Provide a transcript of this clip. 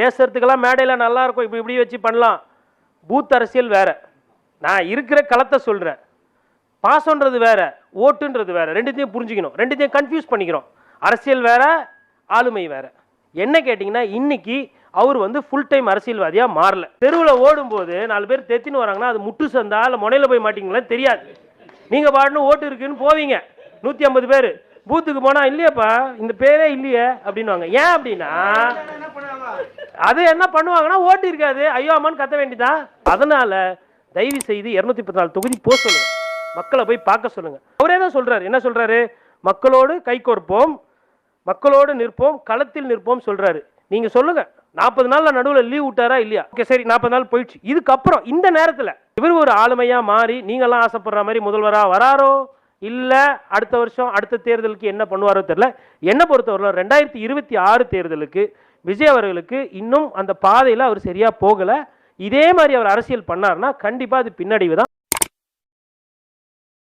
பேசுறதுக்கெல்லாம் மேடையில் நல்லா இருக்கும். இப்படி இப்படி வச்சு பண்ணலாம். பூத் அரசியல் வேற. நான் இருக்கிற களத்தை சொல்கிறேன் பாசன்றது வேற. ஓட்டுன்றது வேற. ரெண்டுத்தையும் புரிஞ்சுக்கணும். ரெண்டுத்தையும் கன்ஃபியூஸ் பண்ணிக்கிறோம். அரசியல் வேற ஆளுமை வேற. என்ன கேட்டிங்கன்னா இன்னைக்கு அவர் வந்து ஃபுல் டைம் அரசியல்வாதியாக மாறல. தெருவில் ஓடும்போது நாலு பேர் தெத்தின்னு வராங்கன்னா அது முட்டு சந்தா இல்லை முனையில் போய் மாட்டீங்களான்னு தெரியாது. நீங்கள் பாடணும் ஓட்டு இருக்குன்னு போவீங்க. நூற்றி ஐம்பது பேர். பூத்துக்கு போனால் இல்லையாப்பா இந்த பேரே இல்லையே அப்படின்னுவாங்க. ஏன் அப்படின்னா அது என்ன பண்ணுவாங்கன்னா ஓட்டு இருக்காது. ஐயோ அம்மான்னு கத்த வேண்டியதான் அதனால தயவு செய்து இருநூத்தி பத்து நாலு தொகுதி போக சொல்லுங்க. மக்களை போய் பார்க்க சொல்லுங்க. அவரே தான் சொல்றாரு. என்ன சொல்றாரு? மக்களோடு கைகோர்ப்போம் மக்களோடு நிற்போம் களத்தில் நிற்போம் சொல்றாரு. நீங்க சொல்லுங்க. நாற்பது நாள்ல நடுவில் லீவ் விட்டாரா இல்லையா? ஓகே சரி நாற்பது நாள் போயிடுச்சு. இதுக்கப்புறம் இந்த நேரத்தில் இவர் ஒரு ஆளுமையா மாறி நீங்கெல்லாம் ஆசைப்படுற மாதிரி முதல்வரா வராரோ? இல்ல அடுத்த வருஷம் அடுத்த தேர்தலுக்கு என்ன பண்ணுவாரோ தெரியல. என்ன பொறுத்தவரை ரெண்டாயிரத்தி இருபத்தி ஆறு தேர்தலுக்கு விஜய் அவர்களுக்கு இன்னும் அந்த பாதையில் அவர் சரியா போகல. இதே மாதிரி அவர் அரசியல் பண்ணாருன்னா கண்டிப்பா அது பின்னடைவு தான்.